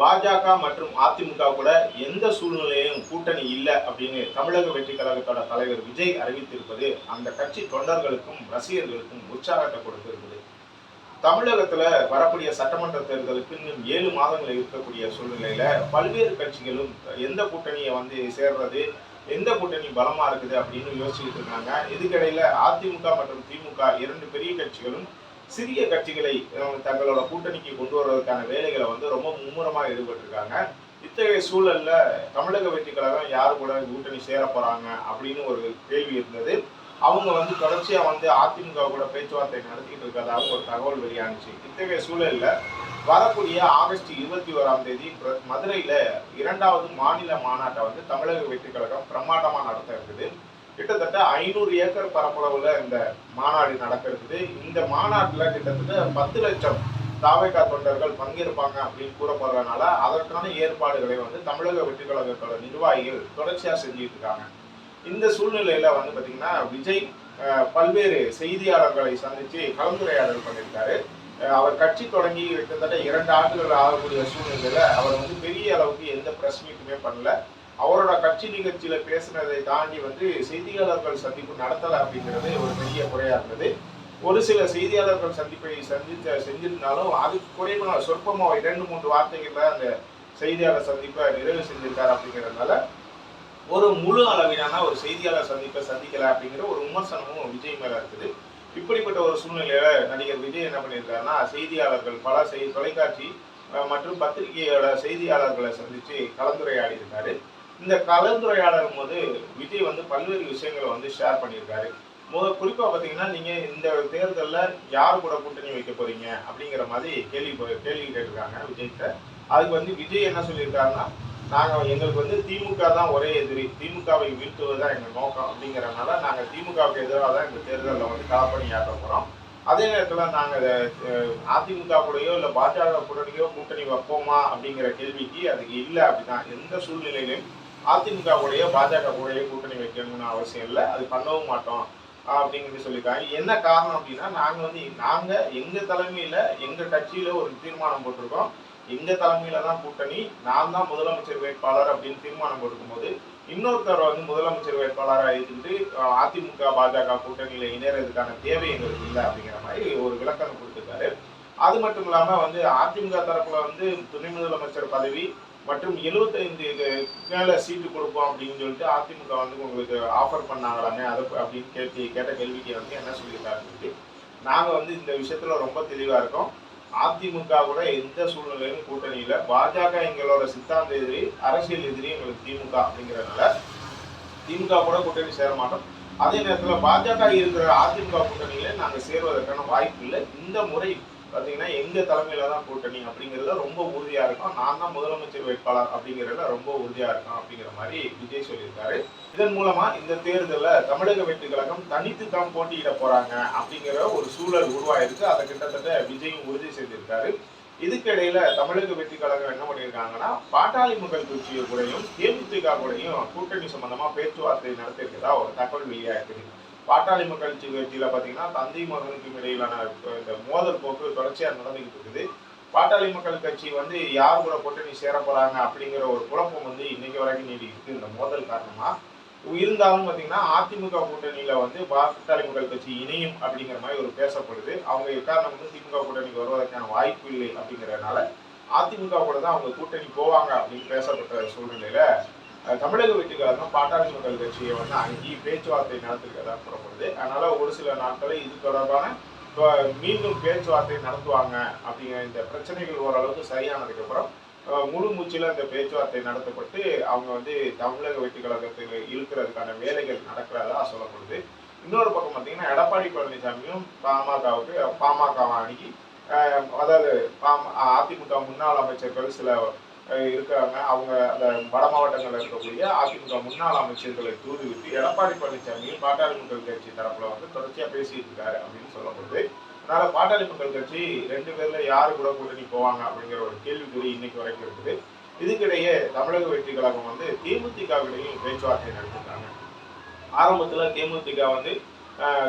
பாஜக மற்றும் அதிமுக கூட எந்த சூழ்நிலையும் கூட்டணி இல்லை அப்படின்னு தமிழக வெற்றி கழகத்தோட தலைவர் விஜய் அறிவித்திருப்பது அந்த கட்சி தொண்டர்களுக்கும் ரசிகர்களுக்கும் உற்சாகத்தை கொடுத்திருக்குது. தமிழகத்துல வரக்கூடிய சட்டமன்ற தேர்தலுக்கு இன்னும் ஏழு மாதங்கள் இருக்கக்கூடிய சூழ்நிலையில பல்வேறு கட்சிகளும் எந்த கூட்டணியை வந்து சேர்றது எந்த கூட்டணி பலமா இருக்குது அப்படின்னு யோசிச்சுட்டு இருக்காங்க. இதுக்கிடையில அதிமுக மற்றும் திமுக இரண்டு பெரிய கட்சிகளும் சிறிய கட்சிகளை தங்களோட கூட்டணிக்கு கொண்டு வர்றதுக்கான வேலைகளை வந்து ரொம்ப மும்முரமாக ஈடுபட்டிருக்காங்க. இத்தகைய சூழல்ல தமிழக வெற்றி கழகம் யார் கூட கூட்டணி சேர போறாங்க அப்படின்னு ஒரு கேள்வி இருந்தது. அவங்க வந்து தொடர்ச்சியா வந்து அதிமுக கூட பேச்சுவார்த்தை நடத்திக்கிட்டு இருக்கிறதாக ஒரு தகவல் வெளியானுச்சு. இத்தகைய சூழல்ல வரக்கூடிய ஆகஸ்ட் இருபத்தி ஓராம் தேதி பிர- மதுரையில இரண்டாவது மாநில மாநாட்டை வந்து தமிழக வெற்றி கழகம் பிரம்மாண்டமா நடத்த இருக்குது. கிட்டத்தட்ட ஐநூறு ஏக்கர் பரப்பளவுல இந்த மாநாடு நடக்க இருக்குது இந்த மாநாட்டில் கிட்டத்தட்ட பத்து லட்சம் தாவைக்கா தொண்டர்கள் பங்கேற்பாங்க அப்படின்னு கூறப்படுறதுனால அதற்கான ஏற்பாடுகளை வந்து தமிழக வெற்றி கழகத்தோட நிர்வாகிகள் தொடர்ச்சியாக செஞ்சுட்டு இருக்காங்க. இந்த சூழ்நிலையில வந்து பார்த்திங்கன்னா விஜய் பல்வேறு செய்தியாளர்களை சந்தித்து கலந்துரையாடல் பண்ணியிருக்காரு. அவர் கட்சி தொடங்கி கிட்டத்தட்ட இரண்டு ஆண்டுகள் ஆகக்கூடிய சூழ்நிலையில அவர் வந்து பெரிய அளவுக்கு எந்த பிரஸ் மீட்டுமே பண்ணல. அவரோட கட்சி நிகழ்ச்சியில பேசுனதை தாண்டி வந்து செய்தியாளர்கள் சந்திப்பு நடத்தல அப்படிங்கிறது ஒரு பெரிய குறையா இருந்தது. ஒரு சில செய்தியாளர்கள் சந்திப்பை சந்தித்த செஞ்சிருந்தாலும் அதுக்கு குறைவா சொற்பமா இரண்டு மூன்று வார்த்தைகள்ல அந்த செய்தியாளர் சந்திப்பை நிறைவு செஞ்சிருக்காரு அப்படிங்கிறதுனால ஒரு முழு அளவிலான ஒரு செய்தியாளர் சந்திப்பை சந்திக்கல அப்படிங்கிற ஒரு விமர்சனமும் விஜய் மேல இருக்குது. இப்படிப்பட்ட ஒரு சூழ்நிலையில நடிகர் விஜய் என்ன பண்ணியிருக்காருன்னா செய்தியாளர்கள் பல செய் தொலைக்காட்சி மற்றும் பத்திரிகையோட செய்தியாளர்களை சந்திச்சு கலந்துரையாடி இருக்காரு இந்த கலந்துரையாடும் போது விஜய் வந்து பல்வேறு விஷயங்களை வந்து ஷேர் பண்ணியிருக்காரு. முத குறிப்பாக பார்த்தீங்கன்னா நீங்கள் இந்த தேர்தலில் யார் கூட கூட்டணி வைக்க போறீங்க அப்படிங்கிற மாதிரி கேள்வி போய் கேள்வி கேட்டிருக்காங்க விஜய்கிட்ட. அதுக்கு வந்து விஜய் என்ன சொல்லியிருக்காருன்னா நாங்கள் எங்களுக்கு வந்து திமுக தான் ஒரே எதிரி திமுகவை வீழ்த்துவதுதான் எங்கள் நோக்கம் அப்படிங்கிறனால நாங்கள் திமுகவுக்கு எதிராக தான் இந்த தேர்தலில் வந்து களப்பணியாற்ற போகிறோம் அதே நேரத்தில் நாங்கள் அதிமுக கூடயோ இல்லை பாஜக கூடயோ கூட்டணி வைப்போமா அப்படிங்கிற கேள்விக்கு அதுக்கு இல்லை அப்படிதான். எந்த சூழ்நிலையிலும் அதிமுக கூடயோ பாஜக கூடயோ கூட்டணி வைக்கணும்னு அவசியம் இல்லை. அது பண்ணவும் மாட்டோம் அப்படிங்கிறது சொல்லியிருக்காங்க. என்ன காரணம் அப்படின்னா நாங்கள் வந்து நாங்கள் எங்கள் தலைமையில் எங்கள் கட்சியில் ஒரு தீர்மானம் போட்டிருக்கோம். எங்கள் தலைமையில் தான் கூட்டணி. நான் தான் முதலமைச்சர் வேட்பாளர் அப்படின்னு தீர்மானம் போட்டிருக்கும்போது இன்னொருத்தர் வந்து முதலமைச்சர் வேட்பாளராக இருந்துட்டு அதிமுக பாஜக கூட்டணியில் இணையறதுக்கான தேவை எங்களுக்கு இல்லை அப்படிங்கிற மாதிரி ஒரு விளக்கம் கொடுத்துருக்காரு. அது மட்டும் இல்லாமல் வந்து அதிமுக தரப்பில் வந்து துணை முதலமைச்சர் பதவி மற்றும் எழுபத்தைந்து மேலே சீட்டு கொடுப்போம் அப்படின்னு சொல்லிட்டு அதிமுக வந்து உங்களுக்கு ஆஃபர் பண்ணாங்களாமே அதை அப்படின்னு கேட்டு கேட்ட கேள்விக்கு வந்து என்ன சொல்லியிருக்காருன்னு சொல்லிட்டு நாங்கள் வந்து இந்த விஷயத்தில் ரொம்ப தெளிவாக இருக்கோம். அதிமுக கூட எந்த சூழ்நிலையிலும் கூட்டணியில் பாஜக எங்களோட சித்தாந்த எதிரி அரசியல் எதிரி எங்களுக்கு திமுக அப்படிங்கறதுனால திமுக கூட கூட்டணி சேர மாட்டோம். அதே நேரத்தில் பாஜக இருக்கிற அதிமுக கூட்டணியில் நாங்கள் சேருவதற்கான வாய்ப்பு இல்லை. இந்த முறை பார்த்தீங்கன்னா எங்கள் தலைமையில் தான் கூட்டணி அப்படிங்கிறத ரொம்ப உறுதியாக இருக்கும் நான் தான் முதலமைச்சர் வேட்பாளர் அப்படிங்கிறத ரொம்ப உறுதியாக இருக்கும் அப்படிங்கிற மாதிரி விஜய் சொல்லியிருக்காரு. இதன் மூலமாக இந்த தேர்தலில் தமிழக வெற்றி கழகம் தனித்து தான் போட்டியிட போகிறாங்க அப்படிங்கிற ஒரு சூழல் உருவாயிருக்கு. அதை கிட்டத்தட்ட விஜயும் உறுதி செய்திருக்காரு. இதுக்கிடையில் தமிழக வெற்றி கழகம் என்ன பண்ணியிருக்காங்கன்னா பாட்டாளி மக்கள் கட்சியை கூடயும் தேமுதிக கூடயும் கூட்டணி சம்பந்தமா பேச்சுவார்த்தை நடத்திருக்கிறதா ஒரு தகவல் வெளியாகிருக்கு பாட்டாளி மக்கள் கட்சியில் பார்த்தீங்கன்னா தந்தை மகனுக்கும் இடையிலான இந்த மோதல் போக்கு தொடர்ச்சியாக நடந்துகிட்டு இருக்குது. பாட்டாளி மக்கள் கட்சி வந்து யார் கூட கூட்டணி சேர போகிறாங்க அப்படிங்கிற ஒரு குழப்பம் வந்து இன்னைக்கு வரைக்கும் நீடிக்குது இந்த மோதல் காரணமாக இருந்தாலும் பார்த்தீங்கன்னா அதிமுக கூட்டணியில் வந்து பாட்டாளி மக்கள் கட்சி இணையும் அப்படிங்கிற மாதிரி ஒரு பேசப்படுது. அவங்க எக்காரணம் வந்து திமுக கூட்டணிக்கு வருவதற்கான வாய்ப்பு இல்லை அப்படிங்கறதுனால அதிமுக கூட தான் அவங்க கூட்டணி போவாங்க அப்படின்னு பேசப்பட்ட சூழ்நிலையில தமிழக வெற்றிக்காரங்க பாட்டாளி மக்கள் கட்சியை வந்து அங்கேயும் பேச்சுவார்த்தை நடத்திருக்கிறதா கூறப்படுது. அதனால ஒரு சில நாட்களில் இது தொடர்பான இப்போ மீண்டும் பேச்சுவார்த்தை நடத்துவாங்க அப்படிங்கிற இந்த பிரச்சனைகள் ஓரளவுக்கு சரியானதுக்கு அப்புறம் முழு மூச்சில் இந்த பேச்சுவார்த்தை நடத்தப்பட்டு அவங்க வந்து தமிழக வெற்றி கழகத்தில் இழுக்கிறதுக்கான வேலைகள் நடக்கிறதா சொல்லப்படுது. இன்னொரு பக்கம் பார்த்தீங்கன்னா எடப்பாடி பழனிசாமியும் பாமகவுக்கு பாமகவை அணுகி அதாவது பாம அதிமுக முன்னாள் அமைச்சர்கள் சில இருக்கிறாங்க அவங்க அந்த வட மாவட்டங்களில் இருக்கக்கூடிய அதிமுக முன்னாள் அமைச்சர்களை தூதுவிட்டு எடப்பாடி பழனிசாமியும் பாட்டாளி மக்கள் கட்சி தரப்புல வந்து தொடர்ச்சியாக பேசிட்டு இருக்காரு அப்படின்னு சொல்லப்படுது அதனால பாட்டாளி மக்கள் கட்சி ரெண்டு பேர்ல யாரு கூட கூட்டணி போவாங்க அப்படிங்கிற ஒரு கேள்விக்குறி இன்னைக்கு வரைக்கும் இருக்குது. இதுக்கிடையே தமிழக வெற்றி கழகம் வந்து தேமுதிகவிடையும் பேச்சுவார்த்தை நடத்திருக்காங்க. ஆரம்பத்தில் தேமுதிக வந்து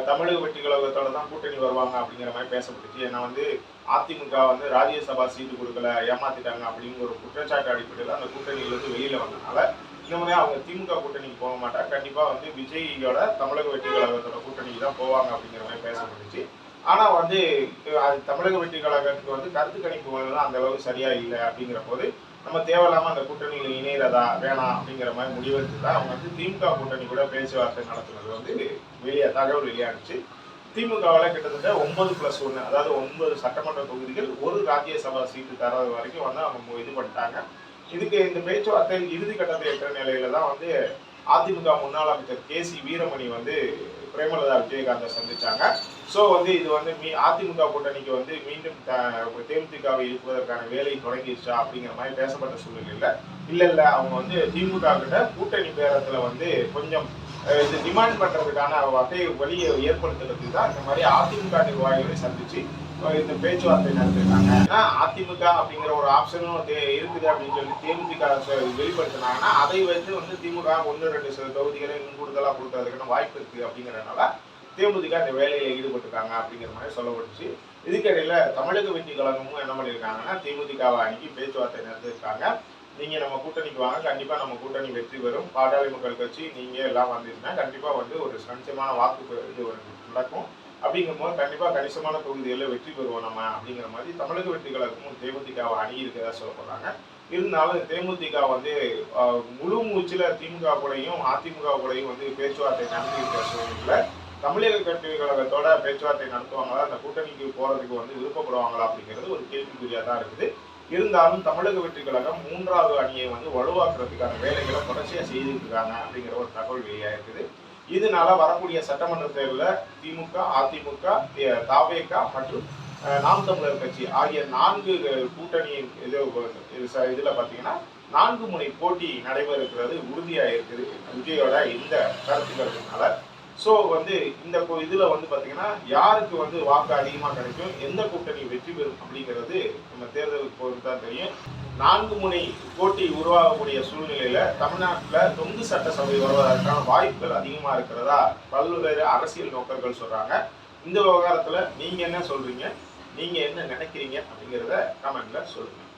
தமிழக வெற்றி கழகத்தோட தான் கூட்டணி வருவாங்க அப்படிங்கிற மாதிரி பேசப்பட்டுச்சு. ஏன்னா வந்து அதிமுக வந்து ராஜ்யசபா சீட்டு கொடுக்கல ஏமாத்திட்டாங்க அப்படிங்கிற ஒரு குற்றச்சாட்டு அடிப்படையில் அந்த கூட்டணியிலிருந்து வெளியில் வந்தனால இந்த மாதிரி அவங்க திமுக கூட்டணிக்கு போக மாட்டாங்க கண்டிப்பாக வந்து விஜயோட தமிழக வெற்றி கழகத்தோட கூட்டணிக்கு தான் போவாங்க அப்படிங்கிற மாதிரி பேசப்பட்டுச்சு. ஆனால் வந்து அது தமிழக வெற்றி கழகத்துக்கு வந்து கருத்து கணிப்பு அந்த அளவுக்கு சரியா இல்லை அப்படிங்கிற போது நம்ம தேவையில்லாம அந்த கூட்டணியில இணையிறதா வேணாம் அப்படிங்கிற மாதிரி முடிவெடுத்து தான் அவங்க வந்து திமுக கூட்டணி கூட பேச்சுவார்த்தை நடத்துனது வந்து வெளியே தகவல் வெளியானுச்சு திமுகவில் கிட்டத்தட்ட ஒன்பது பிளஸ் ஒன்று அதாவது ஒன்பது சட்டமன்ற தொகுதிகள் ஒரு ராஜ்யசபா சீட்டு தராத வரைக்கும் வந்து அவங்க இது பண்ணிட்டாங்க. இதுக்கு இந்த பேச்சுவார்த்தை இறுதி கட்டத்தை எட்டுற நிலையில தான் வந்து அதிமுக முன்னாள் அமைச்சர் கே சி வீரமணி வந்து பிரேமலதா விஜயகாந்தை சந்திச்சாங்க. ஸோ வந்து இது வந்து மீ அதிமுக கூட்டணிக்கு வந்து மீண்டும் த- தேமுதிகவை இருப்பதற்கான வேலை தொடங்கிடுச்சா அப்படிங்கிற மாதிரி பேசப்பட்ட சூழ்நிலையில் இல்லை இல்லை அவங்க வந்து திமுக கிட்ட கூட்டணி பேரத்தில் வந்து கொஞ்சம் இது டிமாண்ட் பண்ணுறதுக்கான வகை வழியை ஏற்படுத்துறதுக்கு தான் இந்த மாதிரி அதிமுக நிர்வாகிகளை சந்திச்சு இந்த பேச்சுவார்த்தை நடத்திருக்காங்க. ஏன்னா அதிமுக அப்படிங்கிற ஒரு ஆப்ஷனும் இருக்குது அப்படின்னு சொல்லி தேமுதிக வெளிப்படுத்தினாங்கன்னா அதை வந்து வந்து திமுக ஒன்று ரெண்டு சில தொகுதிகளை இன்னும் கூடுதலாக கொடுக்கறதுக்கான வாய்ப்பு இருக்கு அப்படிங்கிறனால தேமுதிக இந்த வேலையில ஈடுபட்டிருக்காங்க அப்படிங்கிற மாதிரி சொல்லப்பட்டுச்சு இதுக்கிடையில தமிழக வெற்றி கழகமும் என்ன பண்ணியிருக்காங்கன்னா தேமுதிகவை அணுகி பேச்சுவார்த்தை நடத்திருக்காங்க நீங்க நம்ம கூட்டணிக்கு வாங்க கண்டிப்பா நம்ம கூட்டணி வெற்றி பெறும். பாட்டாளி மக்கள் கட்சி நீங்க எல்லாம் வந்தீங்கன்னா கண்டிப்பா வந்து ஒரு சஞ்சமான வாக்கு இது நடக்கும். அப்படிங்கும் அப்படிங்கும்போது கண்டிப்பாக கணிசமான தொகுதிகளில் வெற்றி பெறுவோம் நம்ம அப்படிங்கிற மாதிரி தமிழக வெற்றி கழகமும் தேமுதிகாவை அணி இருக்கிறதா சொல்ல இருந்தாலும் தேமுதிக வந்து முழு மூச்சில் திமுக கூடயும் அதிமுக கூடயும் வந்து பேச்சுவார்த்தை நடத்தி சூழ்நிலையில் தமிழக கட்சி கழகத்தோட பேச்சுவார்த்தை நடத்துவாங்களா அந்த கூட்டணிக்கு போகிறதுக்கு வந்து விருப்பப்படுவாங்களா அப்படிங்கிறது ஒரு கேள்விக்குறியாக தான் இருக்குது. இருந்தாலும் தமிழக வெற்றி கழகம் மூன்றாவது அணியை வந்து வலுவாக்குறதுக்கான வேலைகளை தொடர்ச்சியாக செய்துட்டு இருக்காங்க அப்படிங்கிற ஒரு தகவல் வெளியாயிருக்குது. இதனால வரக்கூடிய சட்டமன்ற தேர்தலில் திமுக அதிமுக தாவேகா மற்றும் நாம் தமிழர் கட்சி ஆகிய நான்கு கூட்டணி இது இது பார்த்தீங்கன்னா நான்கு முனை போட்டி நடைபெற இருக்கிறது உறுதியாக இருக்குது விஜயோட இந்த கருத்துக்கிறதுனால ஸோ வந்து இந்த இதில் வந்து பார்த்தீங்கன்னா யாருக்கு வந்து வாக்கு அதிகமாக கிடைக்கும் எந்த கூட்டணி வெற்றி பெறும் அப்படிங்கிறது நம்ம தேர்தலுக்கு பொறுத்து தான் தெரியும். நான்கு முனை போட்டி உருவாகக்கூடிய சூழ்நிலையில் தமிழ்நாட்டில் தொங்கு சட்டசபை வருவதற்கான வாய்ப்புகள் அதிகமாக இருக்கிறதா பல்வேறு அரசியல் நோக்கர்கள் சொல்கிறாங்க இந்த விவகாரத்தில் நீங்கள் என்ன சொல்கிறீங்க நீங்கள் என்ன நினைக்கிறீங்க? அப்படிங்கிறத கமெண்டில் சொல்லுங்கள்